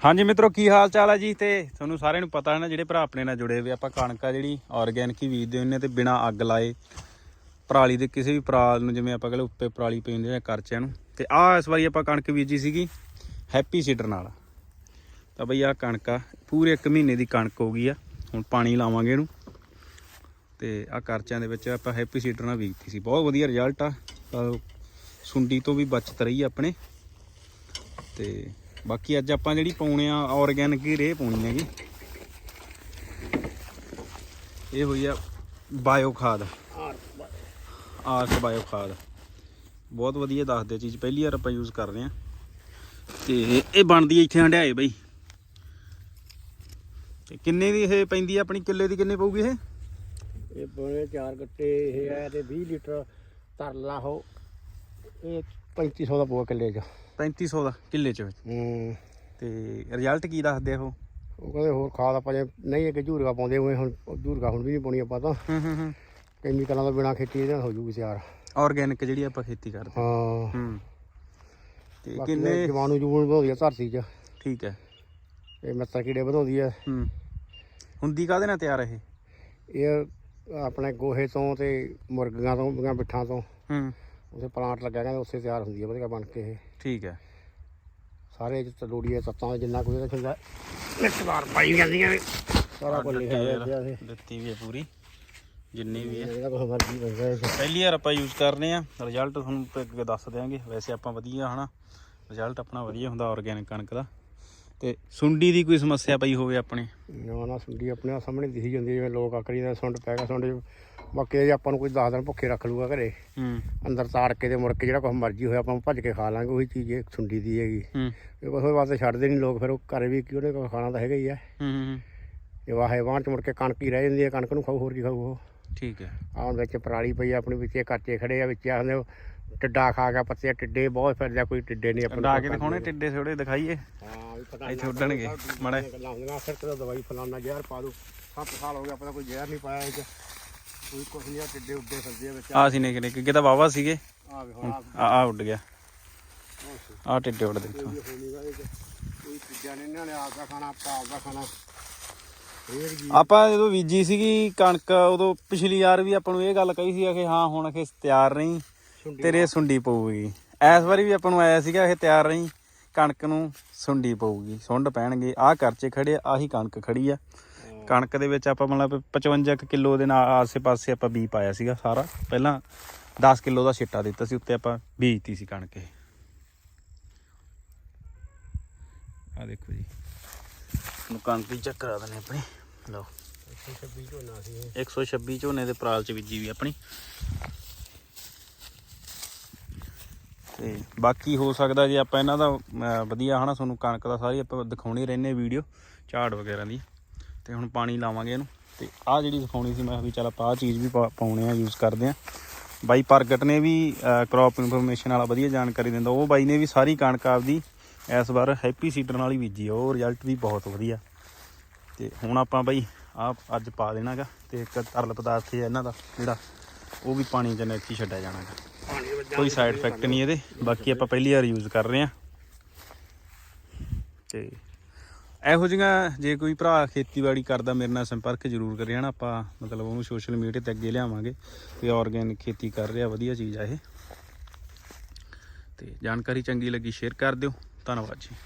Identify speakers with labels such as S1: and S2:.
S1: ਹਾਂਜੀ ਮਿੱਤਰੋ, ਕੀ ਹਾਲ ਚਾਲ ਹੈ ਜੀ? ਤੇ ਤੁਹਾਨੂੰ ਸਾਰਿਆਂ ਨੂੰ ਪਤਾ ਹੈ ਨਾ, ਜਿਹੜੇ ਭਰਾ ਆਪਣੇ ਨਾਲ ਜੁੜੇ ਹੋਏ ਆਪਾਂ ਕਣਕ ਆ ਜਿਹੜੀ ਆਰਗੈਨਿਕ ਹੀ ਬੀਜਦੇ ਹੁੰਦੇ ਤੇ ਬਿਨਾ ਅੱਗ ਲਾਏ ਪਰਾਲੀ ਦੇ ਕਿਸੇ ਵੀ ਪਰਾਲ ਨੂੰ, ਜਿਵੇਂ ਆਪਾਂ ਕਹਿੰਦੇ ਉੱਤੇ ਪਰਾਲੀ ਪਈ ਹੁੰਦੀ ਹੈ ਕਰਚਿਆਂ ਨੂੰ। ਤੇ ਆਹ ਇਸ ਵਾਰੀ ਆਪਾਂ ਕਣਕ ਬੀਜੀ ਸੀਗੀ ਹੈਪੀ ਸੀਡਰ ਨਾਲ। ਤਾਂ ਬਈ ਆਹ ਕਣਕ ਆ, ਪੂਰੇ 1 ਮਹੀਨੇ ਦੀ ਕਣਕ ਹੋ ਗਈ ਆ, ਹੁਣ ਪਾਣੀ ਲਾਵਾਂਗੇ ਇਹਨੂੰ। ਤੇ ਆਹ ਕਰਚਿਆਂ ਦੇ ਵਿੱਚ ਆਪਾਂ ਹੈਪੀ ਸੀਡਰ ਨਾਲ ਬੀਜਤੀ ਸੀ। ਬਹੁਤ ਵਧੀਆ ਰਿਜ਼ਲਟ ਆ। ਸੁੰਡੀ ਤੋਂ ਵੀ ਬਚਤ ਰਹੀ ਆਪਣੇ। ਤੇ ਬਾਕੀ ਅੱਜ ਆਪਾਂ ਜਿਹੜੀ ਪਾਉਣੇ ਆ ਆਰਗੈਨਿਕ ਹੀ ਰੇ ਪਾਉਣੀ ਹੈਗੀ। ਇਹ ਹੋਈ ਆ ਬਾਇਓ ਖਾਦ। ਆਰਕ ਬਾਇਓ ਖਾਦ। ਬਹੁਤ ਵਧੀਆ ਦੱਸਦੇ ਚੀਜ਼, ਪਹਿਲੀ ਵਾਰ ਆਪਾਂ ਯੂਜ਼ ਕਰ ਰਹੇ ਆ ਤੇ ਇਹ ਬਣਦੀ ਹੈ ਇੱਥੇ ਹੰਡਿਆਏ ਬਈ। ਤੇ ਕਿੰਨੇ ਦੀ ਇਹ ਪੈਂਦੀ ਆ ਆਪਣੀ, ਕਿੱਲੇ ਦੀ ਕਿੰਨੇ ਪਊਗੀ ਇਹ?
S2: ਇਹ ਬਣੇ ਚਾਰ ਗੱਟੇ, ਇਹ ਹੈ ਤੇ 20 ਲੀਟਰ ਤਰਲਾ ਹੋ ਇਹ 3500 ਦਾ ਪੂਆ ਕਿੱਲੇ ਚ।
S1: 3500 ਦਾ ਕਿੱਲੇ ਚ
S2: ਹੂੰ।
S1: ਤੇ ਰਿਜ਼ਲਟ ਕੀ ਦੱਸਦੇ ਉਹ?
S2: ਉਹ ਕਹਿੰਦੇ ਹੋਰ ਖਾਦ ਆਪਾਂ ਜੇ ਨਹੀਂ ਅੱਗੇ ਝੂਰਗਾ ਪਾਉਂਦੇ ਹੋਏ ਹੁਣ ਝੂਰਗਾ ਹੁਣ ਵੀ ਨਹੀਂ ਪਾਉਣੀ ਆਪਾਂ ਤਾਂ।
S1: ਹੂੰ ਹੂੰ ਹੂੰ।
S2: ਕੈਮੀਕਲਾਂ ਤੋਂ ਬਿਨਾ ਖੇਤੀ ਇਹਦੇ ਹੋ ਜੂਗੀ ਤਿਆਰ।
S1: ਆਰਗੈਨਿਕ ਜਿਹੜੀ ਆਪਾਂ ਖੇਤੀ ਕਰਦੇ।
S2: ਹਾਂ।
S1: ਹੂੰ। ਤੇ ਕਿੰਨੇ
S2: ਜਵਾਨੂ ਜੂਨ ਵਧਾਉਂਦੀ ਆ ਧਰਤੀ 'ਚ।
S1: ਠੀਕ ਹੈ।
S2: ਇਹ ਮੱਤਰ ਕੀੜੇ ਵਧਾਉਂਦੀ ਆ।
S1: ਹੂੰ। ਹੁੰਦੀ ਕਾਦੇ ਨਾਲ ਤਿਆਰ ਇਹ?
S2: ਇਹ ਆਪਣੇ ਗੋਹੇ ਤੋਂ ਤੇ ਮੁਰਗੀਆਂ ਤੋਂ ਬਿੱਠਾਂ ਤੋਂ।
S1: ਹੂੰ।
S2: ਉਸੇ ਪਲਾਂਟ ਲੱਗਿਆ ਕਹਿੰਦੇ ਉਸੇ ਤਿਆਰ ਹੁੰਦੀ ਆ ਵਧੀਆ ਬਣ ਕੇ ਇਹ।
S1: ਠੀਕ ਹੈ।
S2: ਸਾਰੇ ਜਿੱਤ ਲੋੜੀਏ ਤੱਤਾਂ ਦਾ ਜਿੰਨਾ ਕੁਝ ਇਹਦੇ ਹੁੰਦਾ ਮਿਕਸਦਾਰ ਪਾਈ ਜਾਂਦੀਆਂ ਨੇ। ਸਾਰਾ ਕੁਝ ਲਿਖਿਆ ਹੋਇਆ ਇੱਥੇ
S1: ਦਿੱਤੀ ਵੀ ਹੈ ਪੂਰੀ ਜਿੰਨੀ ਵੀ ਹੈ।
S2: ਜਿਹੜਾ ਕੁਝ ਮਰਜ਼ੀ ਬੰਦਾ 'ਚ।
S1: ਪਹਿਲੀ ਵਾਰ ਆਪਾਂ ਯੂਜ਼ ਕਰ ਰਹੇ ਆ ਰਿਜ਼ਲਟ ਤੁਹਾਨੂੰ ਅੱਗੇ ਦੱਸ ਦਿਆਂਗੇ। ਵੈਸੇ ਆਪਾਂ ਵਧੀਆ ਹਨਾ ਰਿਜ਼ਲਟ ਆਪਣਾ ਵਧੀਆ ਹੁੰਦਾ ਆਰਗੈਨਿਕ ਕਣਕ ਦਾ। ਤੇ ਸੁੰਡੀ ਦੀ ਕੋਈ ਸਮੱਸਿਆ ਪਈ ਹੋਵੇ ਆਪਣੇ?
S2: ਨਾ ਨਾ ਸੁੰਡੀ ਆਪਣੇ ਸਾਹਮਣੇ ਦਿਖੀ ਜਾਂਦੀ ਜਿਵੇਂ ਲੋਕ ਆਕਰੀ ਦਾ ਸੁੰਡ ਪੈ ਗਿਆ ਸੁੰਡ। ਬਾਕੀ ਇਹ ਜੇ ਆਪਾਂ ਨੂੰ ਕੋਈ 10 ਦਿਨ ਭੁੱਖੇ ਰੱਖ ਲੂਗਾ ਘਰੇ
S1: ਹੂੰ।
S2: ਅੰਦਰ ਤਾੜ ਕੇ ਤੇ ਮੁੜ ਕੇ ਜਿਹੜਾ ਕੁਝ ਮਰਜ਼ੀ ਹੋਇਆ ਆਪਾਂ ਭੱਜ ਕੇ ਖਾ ਲਾਂਗੇ ਉਹੀ ਚੀਜ਼ ਇਹ ਸੁੰਡੀ ਦੀ ਹੈਗੀ।
S1: ਹੂੰ।
S2: ਇਹ ਬਸ ਉਹਦੇ ਵਾਸਤੇ ਛੱਡਦੇ ਨਹੀਂ ਲੋਕ ਫਿਰ ਉਹ ਘਰੇ ਵੀ ਕੀ ਉਹਨੇ ਕੁਛ ਖਾਣਾ ਤਾਂ ਹੈਗਾ ਹੀ ਹੈ
S1: ਹੂੰ ਹੂੰ।
S2: ਇਹ ਵਾਹੇ ਵਾਂਹ ਚ ਮੁੜ ਕੇ ਕਣਕ ਹੀ ਰਹਿ ਜਾਂਦੀ ਹੈ ਕਣਕ ਨੂੰ ਖਾਊ ਹੋਰ ਕੀ ਖਾਊ ਉਹ।
S1: ਠੀਕ ਹੈ।
S2: ਆਉਣ ਵਿੱਚ ਪਰਾਲੀ ਪਈ ਆ ਆਪਣੀ ਵਿੱਚ ਇਹ ਕੱਚੇ ਖੜੇ ਆ ਵਿੱਚ ਆਂਦੇ ਉਹ ਟਿੱਡਾ ਖਾ ਗਿਆ ਪੱਤੇ ਟਿੱਡੇ ਬਹੁਤ ਫਿਰਦਾ ਕੋਈ ਟਿੱਡੇ ਨਹੀਂ ਆਪਾਂ
S1: ਡਾ ਕੇ ਦਿਖਾਉਣੇ ਟਿੱਡੇ ਥੋੜੇ ਦਿਖਾਈਏ?
S2: ਹਾਂ ਵੀ ਪਤਾ
S1: ਇੱਥੇ ਉੱਡਣਗੇ, ਮਾੜਾ।
S2: ਗੱਲਾਂ ਹੁੰਦੀਆਂ ਫਿਰ ਤੇ ਦਵਾਈ ਫਲਾਨਾ ਜ਼ਹਿਰ ਪਾ ਦੋ 7 ਸਾਲ ਹੋ ਗਿਆ ਪਤਾ ਕੋਈ ਜ਼ਹਿਰ ਨਹੀਂ ਪਾਇਆ ਇਹ ਕੋਈ ਕੁਛ ਨਹੀਂ ਆ ਟਿੱਡੇ ਉੱਡੇ ਫਿਰਦੇ ਆ ਵਿੱਚ।
S1: ਆ ਸੀ ਨੇ ਕਿਨੇ ਕਿ ਤਾਂ ਵਾਵਾ ਸੀਗੇ।
S2: ਆ ਵੇ ਹੁਣ
S1: ਆ ਆ ਉੱਡ ਗਿਆ। ਆ ਟਿੱਡੇ ਉੱਡਦੇ ਇੱਥੋਂ
S2: ਕੋਈ ਨੇ ਇਹਨਾਂ ਨੇ ਆਪਦਾ ਖਾਣਾ ਆਪਾਂ ਆਪਦਾ ਖਾਣਾ। ਫੇਰ ਜੀ
S1: ਆਪਾਂ ਜਦੋਂ ਬੀਜੀ ਸੀਗੀ ਕਣਕ ਉਦੋਂ ਪਿਛਲੀ ਵਾਰ ਵੀ ਆਪਾਂ ਨੂੰ ਇਹ ਗੱਲ ਕਹੀ ਸੀ ਕਿ ਹਾਂ ਹੁਣ ਕਿ ਤਿਆਰ ਨਹੀਂ ਤੇਰੇ ਸੁੰਡੀ ਪਊਗੀ। ਇਸ ਵਾਰੀ ਵੀ ਆਪਾਂ ਨੂੰ ਆਇਆ ਸੀਗਾ ਇਹ ਤਿਆਰ ਨਹੀਂ ਕਣਕ ਨੂੰ ਸੁੰਡੀ ਪਊਗੀ। ਸੁੰਡ ਪੈਣਗੇ ਆਹ ਕਰਚੇ ਖੜੇ ਆਹੀ ਕਣਕ ਖੜੀ ਆ। ਕਣਕ ਦੇ ਵਿੱਚ ਆਪਾਂ ਮਤਲਬ 55 ਕੁ ਕਿਲੋ ਦੇ ਨਾਲ ਆਸੇ-ਪਾਸੇ ਆਪਾਂ ਬੀ ਪਾਇਆ ਸੀਗਾ ਸਾਰਾ। ਪਹਿਲਾਂ 10 ਕਿਲੋ ਦਾ ਛਿੱਟਾ ਦਿੱਤਾ ਸੀ ਉੱਤੇ ਆਪਾਂ ਬੀਜਤੀ ਸੀ ਕਣਕ ਇਹ। ਆ ਦੇਖੋ ਜੀ। ਨੂੰ ਕਣਕ ਦੀ ਚੱਕ ਕਰਾ ਦਿੰਦੇ ਆਪਣੀ। ਲਓ।
S2: 126 ਝੋਨਾ ਸੀ
S1: 126 ਝੋਨੇ ਦੇ ਪਰਾਲ ਚ ਬੀਜੀ ਵੀ ਆਪਣੀ। ਤੇ ਬਾਕੀ ਹੋ ਸਕਦਾ ਜੇ ਆਪਾਂ ਇਹਨਾਂ ਦਾ ਅਮ, ਵਧੀਆ ਹਨਾ ਤੁਹਾਨੂੰ ਕਣਕ ਦਾ ਸਾਰੀ ਆਪਾਂ ਦਿਖਾਉਣੀ ਰਹਿੰਦੇ ਵੀਡੀਓ ਝਾੜ ਵਗੈਰਾ ਦੀ। ਤੇ ਹੁਣ ਪਾਣੀ ਲਾਵਾਂਗੇ ਇਹਨੂੰ। ਤੇ ਆਹ ਜਿਹੜੀ ਦਿਖਾਉਣੀ ਸੀ, ਮੈਂ ਕਿਹਾ ਵੀ ਚੱਲ ਆਪਾਂ ਆਹ ਚੀਜ਼ ਵੀ ਪਾ- ਪਾਉਣੇ ਆ ਯੂਜ਼ ਕਰਦੇ ਆ। ਬਾਈ ਪ੍ਰਗਟ ਨੇ ਵੀ ਕ੍ਰੌਪ ਇਨਫੋਰਮੇਸ਼ਨ ਵਾਲਾ ਵਧੀਆ ਜਾਣਕਾਰੀ ਦਿੰਦਾ। ਉਹ ਬਾਈ ਨੇ ਵੀ ਸਾਰੀ ਕਣਕ ਆਪਦੀ ਇਸ ਵਾਰ ਹੈਪੀ ਸੀਡਰ ਨਾਲ ਹੀ ਬੀਜੀ ਆ। ਉਹ ਰਿਜ਼ਲਟ ਵੀ ਬਹੁਤ ਵਧੀਆ। ਤੇ ਹੁਣ ਆਪਾਂ ਬਾਈ ਆ ਅੱਜ ਪਾ ਦੇਣਾਗਾ ਤੇ ਇੱਕ ਤਰਲ ਪਦਾਰਥ ਹੈ ਇਹਨਾਂ ਦਾ, ਜਿਹੜਾ ਉਹ ਵੀ ਪਾਣੀ ਚ ਨੈਚੀ ਛੱਡਿਆ ਜਾਣਾਗਾ।
S2: ਪਾਣੀ
S1: ਕੋਈ ਸਾਈਡ ਇਫੈਕਟ ਨਹੀਂ ਇਹਦੇ। ਬਾਕੀ ਆਪਾਂ ਪਹਿਲੀ ਵਾਰ ਯੂਜ਼ ਕਰ ਰਹੇ ਆ। ਤੇ ਇਹੋ ਜਿਹੀਆਂ ਜੇ ਕੋਈ ਭਰਾ ਖੇਤੀਬਾੜੀ ਕਰਦਾ ਮੇਰੇ ਨਾਲ ਸੰਪਰਕ ਜ਼ਰੂਰ ਕਰੇ, ਹਨਾ? ਆਪਾਂ ਮਤਲਬ ਉਹਨੂੰ ਸੋਸ਼ਲ ਮੀਡੀਆ ਤੇ ਅੱਗੇ ਲਿਆਵਾਂਗੇ ਵੀ ਆਰਗੈਨਿਕ ਖੇਤੀ ਕਰ ਰਿਹਾ, ਵਧੀਆ ਚੀਜ਼ ਆ ਇਹ। ਤੇ ਜਾਣਕਾਰੀ ਚੰਗੀ ਲੱਗੀ ਸ਼ੇਅਰ ਕਰ ਦਿਓ। ਧੰਨਵਾਦ ਜੀ।